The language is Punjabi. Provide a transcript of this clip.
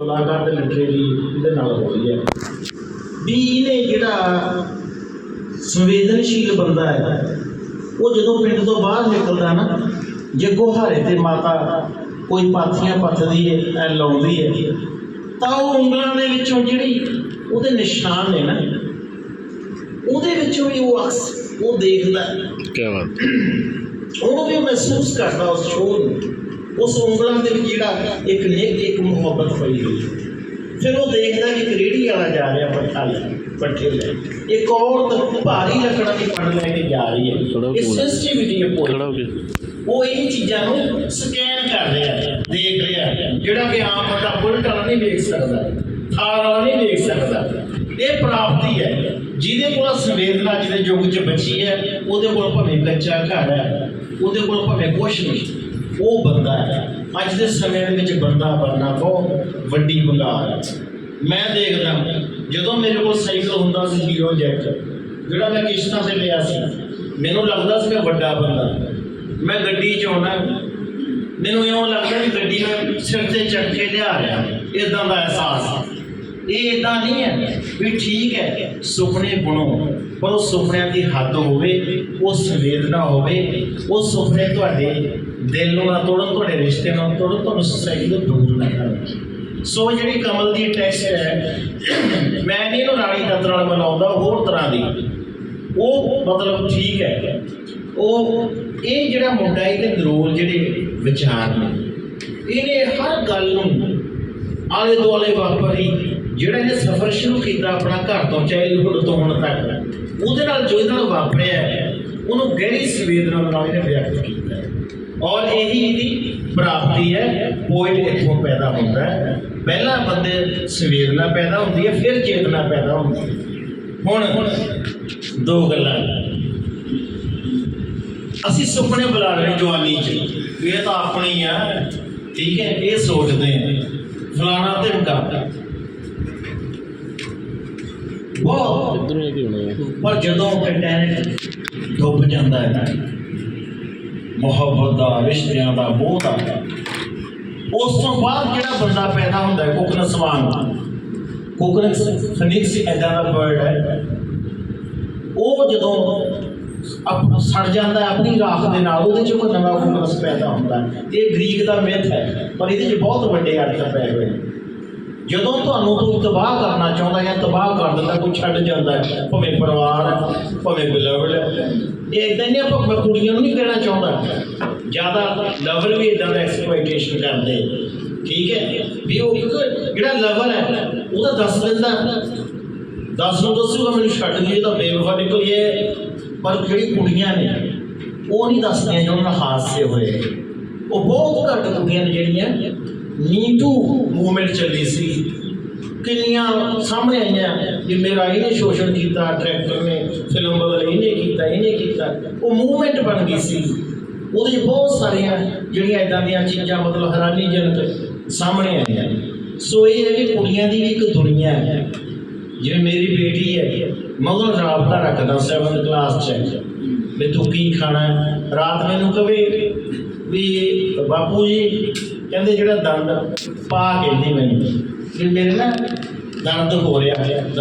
ਮੁਲਾਕਾਤ ਲਿਟਰੇਰੀ ਇਹਦੇ ਨਾਲ ਹੋ ਰਹੀ ਹੈ। ਵੀ ਇਹਨੇ ਜਿਹੜਾ ਸੰਵੇਦਨਸ਼ੀਲ ਬੰਦਾ ਹੈ ਉਹ ਜਦੋਂ ਪਿੰਡ ਤੋਂ ਬਾਹਰ ਨਿਕਲਦਾ ਨਾ ਜੇ ਗੁਹਾਰੇ ਤੇ ਮਾਤਾ ਕੋਈ ਪਾਥੀਆਂ ਪੱਥਦੀ ਹੈ ਐ ਲਾਉਂਦੀ ਹੈ ਤਾਂ ਉਹ ਉਂਗਲਾਂ ਦੇ ਵਿੱਚੋਂ ਜਿਹੜੀ ਉਹਦੇ ਨਿਸ਼ਾਨ ਨੇ ਨਾ ਉਹਦੇ ਵਿੱਚੋਂ ਵੀ ਉਹ ਅਕਸ ਉਹ ਦੇਖਦਾ। ਹੈ। ਕੀ ਬਾਤ। ਉਹਨੂੰ ਵੀ ਮਹਿਸੂਸ ਕਰਦਾ ਉਸ ਸ਼ੋਅ ਨੂੰ। ਉਸ ਉਂਗਲਾਂ ਦੇ ਵਿੱਚ ਜਿਹੜਾ ਇੱਕ ਨਿੱਘ ਇੱਕ ਮੁਹੱਬਤ ਪਈ ਹੋਈ। ਫਿਰ ਉਹ ਦੇਖਦਾ ਕਿ ਇੱਕ ਰੇੜੀ ਵਾਲਾ ਜਾ ਰਿਹਾ ਪੱਠਾ ਲੈ ਪੱਠੇ ਲੈ। ਇੱਕ ਔਰਤ ਭਾਰੀ ਲੱਕੜਾਂ ਦੀ ਫੜ ਲੈ ਕੇ ਜਾ ਰਹੀ ਹੈ। ਇਹ। ਸੈਂਸਿਟੀਵਿਟੀ ਹੈ ਕੇ। ਉਹ ਇਹ ਚੀਜ਼ਾਂ ਨੂੰ ਸਕੈਨ ਕਰ ਰਿਹਾ ਹੈ ਦੇਖ ਰਿਹਾ ਹੈ। ਜਿਹੜਾ ਕਿ ਆਮ ਬੰਦਾ ਬੁਲਟ ਵਾਲਾ ਨਹੀਂ ਵੇਖ ਸਕਦਾ ਥਾਰ ਵਾਲਾ ਨਹੀਂ ਵੇਖ ਸਕਦਾ। ਇਹ ਪ੍ਰਾਪਤੀ ਹੈ। ਜਿਹਦੇ ਕੋਲ ਸੰਵੇਦਨਾ ਜਿਹਦੇ ਯੁੱਗ 'ਚ ਬਚੀ ਹੈ ਉਹਦੇ ਕੋਲ ਭਾਵੇਂ ਕੱਚਾ ਘਰ ਹੈ ਉਹਦੇ ਕੋਲ ਭਾਵੇਂ ਕੁਛ ਨਹੀਂ। ਉਹ ਬੰਦਾ ਹੈ। ਅੱਜ ਦੇ ਸਮੇਂ ਦੇ ਵਿੱਚ ਬੰਦਾ ਬਣਨਾ ਬਹੁਤ ਵੱਡੀ ਬੁਲਾਰ ਹੈ। ਮੈਂ ਦੇਖਦਾ ਜਦੋਂ ਮੇਰੇ ਕੋਲ ਸਾਈਕਲ ਹੁੰਦਾ ਸੀ ਹੀਰੋ ਜੈਟ ਜਿਹੜਾ ਮੈਂ ਕਿਸ਼ਤਾਂ ਤੇ ਲਿਆ ਸੀ, ਮੈਨੂੰ ਲੱਗਦਾ ਸੀ ਮੈਂ ਵੱਡਾ ਬੰਦਾ। ਮੈਂ ਗੱਡੀ 'ਚ ਆਉਣਾ, ਮੈਨੂੰ ਇਉਂ ਲੱਗਦਾ ਵੀ ਗੱਡੀ ਮੈਂ ਸਿਰ ਤੇ ਚੱਕ ਕੇ ਲਿਆ ਰਿਹਾ। ਇਦਾਂ ਦਾ ਅਹਿਸਾਸ। ਇਹ ਇਦਾਂ ਨਹੀਂ ਹੈ ਵੀ ਠੀਕ ਹੈ, ਸੁਪਨੇ ਬਣੋ, ਪਰ ਉਹ ਸੁਪਨਿਆਂ ਦੀ ਹੱਦ ਹੋਵੇ, ਉਹ ਸੰਵੇਦਨਾ ਹੋਵੇ, ਉਹ ਸੁਪਨੇ ਤੁਹਾਡੇ ਦਿਲ ਨੂੰ ਨਾ ਤੋੜਨ, ਤੁਹਾਡੇ ਰਿਸ਼ਤੇ ਨਾਲ ਤੋੜਨ, ਤੁਹਾਨੂੰ ਸੋਸਾਇਟੀ ਤੋਂ ਦੂਰ ਨਾ ਕਰਨ। ਸੋ ਜਿਹੜੀ ਕਮਲ ਦੀ ਟੈਕਸਟ ਹੈ, ਮੈਂ ਨਹੀਂ ਇਹਨੂੰ ਰਾਣੀ ਤੰਤਰ ਨਾਲ ਬਣਾਉਂਦਾ ਹੋਰ ਤਰ੍ਹਾਂ ਦੀ। ਉਹ ਮਤਲਬ ਠੀਕ ਹੈ। ਉਹ, ਇਹ ਜਿਹੜਾ ਮੁੰਡਾ ਇਹਦੇ ਨਰੋਲ ਜਿਹੜੇ ਵਿਚਾਰ ਨੇ, ਇਹਨੇ ਹਰ ਗੱਲ ਨੂੰ ਆਲੇ ਦੁਆਲੇ ਵਾਪਰੀ। ਜਿਹੜਾ ਇਹਨੇ ਸਫ਼ਰ ਸ਼ੁਰੂ ਕੀਤਾ ਆਪਣਾ ਘਰ ਤੋਂ ਚਾਈਲਡਹੁੱਡ ਤੋਂ ਹੁਣ ਤੱਕ, ਉਹਦੇ ਨਾਲ ਜੋ ਇਹਦੇ ਨਾਲ ਵਾਪਰਿਆ ਉਹਨੂੰ ਗਹਿਰੀ ਸੰਵੇਦਨਾ ਨਾਲ ਇਹਨੇ ਵਿਅਕਤ ਕੀਤਾ ਔਰ ਇਹੀ ਇਹਦੀ ਪ੍ਰਾਪਤੀ ਹੈ ਪੋਇਟ ਇੱਥੋਂ ਪੈਦਾ ਹੁੰਦਾ ਹੈ। ਪਹਿਲਾਂ ਬੰਦੇ ਸੰਵੇਦਨਾ ਪੈਦਾ ਹੁੰਦੀ ਹੈ, ਫਿਰ ਚੇਤਨਾ ਪੈਦਾ ਹੁੰਦੀ ਹੈ। ਹੁਣ ਦੋ ਗੱਲਾਂ। ਅਸੀਂ ਸੁਪਨੇ ਬੁਲਾ ਰਹੇ ਜਵਾਨੀ ਚ। ਇਹ ਤਾਂ ਆਪਣੀ ਆ, ਠੀਕ ਹੈ, ਇਹ ਸੋਚਦੇ ਆ। ਫਲਾਣਾ ਧਮਕਾ ਬਹੁਤ। ਇਧਰੋਂ ਇਹ ਕੀ ਹੋਣਾ ਪਰ ਜਦੋਂ ਕੰਟੈਂਟ ਡੁੱਬ ਜਾਂਦਾ ਹੈ ਮੁਹੱਬਤ ਦਾ ਰਿਸ਼ਤਿਆਂ ਦਾ ਮੋਹ ਦਾ ਉਸ ਤੋਂ ਬਾਅਦ ਜਿਹੜਾ ਬੰਦਾ ਪੈਦਾ ਹੁੰਦਾ ਹੈ ਕੁਕਨ ਸਵਾਨ। ਕੁਕਨ ਫਨਿਕਸ ਐਦਾਂ ਦਾ ਬਰਡ ਹੈ। ਉਹ ਜਦੋਂ ਅਪ ਸੜ ਜਾਂਦਾ ਹੈ ਆਪਣੀ ਰਾਖ ਦੇ ਨਾਲ ਉਹਦੇ ਚ ਕੋਈ ਨਵਾਂ ਕੁਕਨਸ ਪੈਦਾ ਹੁੰਦਾ ਹੈ। ਇਹ ਗ੍ਰੀਕ ਦਾ ਮਿਥ ਹੈ ਪਰ ਇਹਦੇ ਚ ਬਹੁਤ ਵੱਡੇ ਅਰਥ ਪਏ ਹੋਏ ਨੇ। ਜਦੋਂ ਤੁਹਾਨੂੰ ਕੋਈ ਤਬਾਹ ਕਰਨਾ ਚਾਹੁੰਦਾ ਜਾਂ ਤਬਾਹ ਕਰ ਦਿੰਦਾ ਕੋਈ ਛੱਡ ਜਾਂਦਾ ਹੈ, ਭਾਵੇਂ ਪਰਿਵਾਰ ਹੈ, ਭਾਵੇਂ ਬਿਲਵਡ ਇਹ ਇਦਾਂ ਆਪਾਂ ਮੈਂ ਕੁੜੀਆਂ ਨੂੰ ਨਹੀਂ ਕਹਿਣਾ ਚਾਹੁੰਦਾ। ਜ਼ਿਆਦਾ ਲਵਰ ਵੀ ਇਦਾਂ ਦਾ ਐਕਸਪਲੋਇਟੇਸ਼ਨ ਕਰਦੇ। ਠੀਕ ਹੈ? ਵੀ ਉਹ ਇੱਕ ਜਿਹੜਾ ਲਵਰ ਹੈ ਉਹ ਤਾਂ ਦੱਸ ਦਿੰਦਾ। ਦੱਸ ਨੂੰ ਦੱਸੂਗਾ ਮੈਨੂੰ ਛੱਡ ਗਈ ਇਹ ਤਾਂ ਬੇਵਫਾ ਨਿਕਲੀ ਹੈ ਪਰ ਜਿਹੜੀ ਕੁੜੀਆਂ ਨੇ ਉਹ ਨਹੀਂ ਦੱਸਦੀਆਂ ਜਿਹਨਾਂ ਨਾਲ ਹਾਦਸੇ ਹੋਏ। ਉਹ ਬਹੁਤ ਘੱਟ ਕੁੜੀਆਂ ਨੇ ਜਿਹੜੀਆਂ ਨੀਟੂ ਮੂਵਮੈਂਟ ਚੱਲੀ ਸੀ। ਕਿੰਨੀਆਂ ਸਾਹਮਣੇ ਆਈਆਂ ਕਿ ਮੇਰਾ ਇਹਨੇ ਸ਼ੋਸ਼ਣ ਕੀਤਾ ਡਾਇਰੈਕਟਰ ਨੇ ਫਿਲਮ ਬਦਲ ਇਹਨੇ ਕੀਤਾ ਇਹਨੇ ਕੀਤਾ। ਉਹ ਮੂਵਮੈਂਟ ਬਣ ਗਈ ਸੀ। ਉਹਦੇ 'ਚ ਬਹੁਤ ਸਾਰੀਆਂ ਜਿਹੜੀਆਂ ਇਦਾਂ ਦੀਆਂ ਚੀਜ਼ਾਂ, ਮਤਲਬ ਹੈਰਾਨੀਜਨਕ ਸਾਹਮਣੇ ਆਈਆਂ। ਸੋ ਇਹ ਹੈ ਕਿ ਕੁੜੀਆਂ ਦੀ ਵੀ ਇੱਕ ਦੁਨੀਆ ਹੈ। ਜਿਵੇਂ ਮੇਰੀ ਬੇਟੀ ਹੈ ਮਗਰ ਰਾਬਤਾ ਰੱਖਦਾ 7th ਕਲਾਸ ਚ। ਵੀ ਤੂੰ ਕੀ ਖਾਣਾ ਰਾਤ ਮੈਨੂੰ ਕਵੇ ਵੀ ਬਾਪੂ ਜੀ ਕਹਿੰਦੇ ਜਿਹੜਾ ਦੰਦ ਪਾ ਕਹਿੰਦੀ ਮੈਨੂੰ। ਕਿ ਮੇਰੇ ਨਾ ਦੰਦ ਹੋ ਰਿਹਾ ਹੈ ਦੰਦ